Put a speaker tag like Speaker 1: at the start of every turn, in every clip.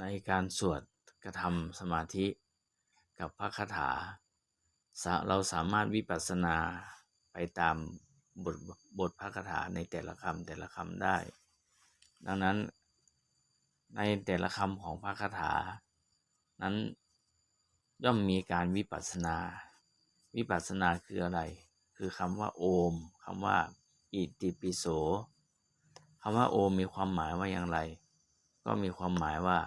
Speaker 1: ในการสวดกระทำสมาธิกับพระคาถา เราสามารถวิปัสสนาไปตามบทบทพระคาถาในแต่ละคำแต่ละคำได้ ดังนั้นในแต่ละคำของพระคาถา นั้นย่อมมีการวิปัสสนา วิปัสสนาคืออะไร คือคำว่าโอมคำว่าอิติปิโสคำว่าโอมมีความหมายว่าอย่างไร ก็มีความหมายว่า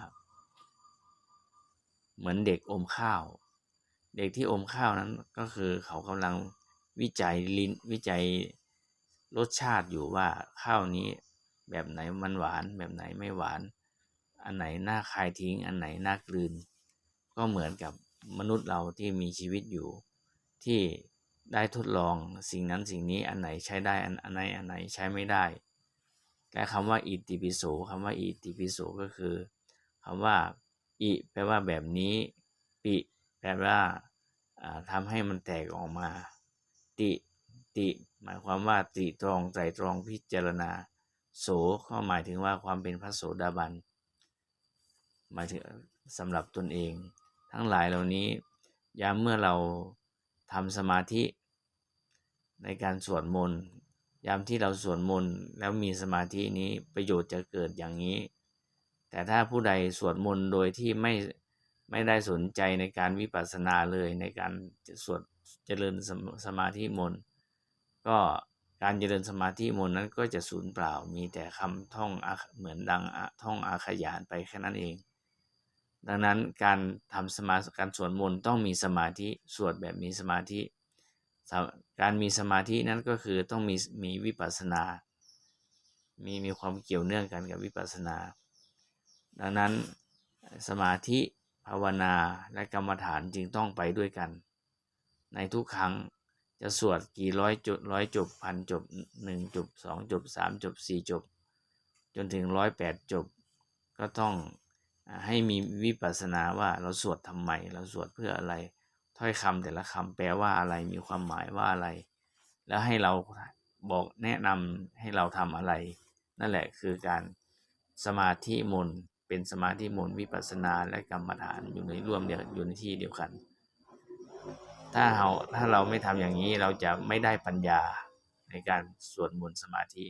Speaker 1: เหมือนเด็กอมข้าว เด็กที่อมข้าวนั้นก็คือเขากำลังวิจัยลิ้นวิจัยรสชาติอยู่ว่าข้าวนี้แบบไหนมันหวานแบบไหนไม่หวาน อันไหนน่าคายทิ้ง อันไหนน่ากลืน ก็เหมือนกับมนุษย์เราที่มีชีวิตอยู่ ที่ได้ทดลองสิ่งนั้นสิ่งนี้อันไหนใช้ได้อันอันไหนอันไหนใช้ไม่ได้และคำว่าอิติปิโสคำว่าอิติปิโสก็คือคำว่า อิแปลว่าแบบนี้ ปิแปลว่าทำให้มันแตกออกมา ติติ หมายความว่าติตรองใจตรองพิจารณา โสก็หมายถึงว่าความเป็นพระโสดาบันหมายถึงสำหรับตนเอง ทั้งหลายเหล่านี้ยามเมื่อเราทำสมาธิในการสวดมนต์ยามที่เราสวดมนต์แล้วมีสมาธินี้ประโยชน์จะเกิดอย่างนี้ แต่ถ้าผู้ใดสวดมนต์โดยที่ไม่ไม่ได้สนใจในการวิปัสสนาเลยในการสวดเจริญสมาธิมนต์ก็การเจริญสมาธิมนต์นั้นก็จะสูญเปล่ามีแต่คำท่องเหมือนดังท่องอาขยานไปแค่นั้นเอง ดังนั้นการทำสมาการสวดมนต์ต้องมีสมาธิสวดแบบมีสมาธิ การมีสมาธินั้นก็คือต้องมีมีวิปัสสนา มีมีความเกี่ยวเนื่องกันกับวิปัสสนา ดังนั้นสมาธิภาวนาและกรรมฐานจึงต้องไปด้วยกัน ในทุกครั้งจะสวดกี่ร้อยจุดร้อยจบพันจบหนึ่งจบสองจบสามจบสี่จบ จนถึงร้อยแปดจบ ก็ต้องให้มีวิปัสสนาว่าเราสวดทำไม เราสวดเพื่ออะไร ถ้อยคำแต่ละคำแปลว่าอะไรมีความหมายว่าอะไร แล้วให้เราบอกแนะนำให้เราทำอะไร นั่นแหละคือการสมาธิมน เป็นสมาธิมนวิปัสสนาและกรรมฐานอยู่ในร่วมเดียวอยู่ในที่เดียวกัน ถ้าเราถ้าเราไม่ทำอย่างนี้เราจะไม่ได้ปัญญาในการสวดมนต์สมาธิ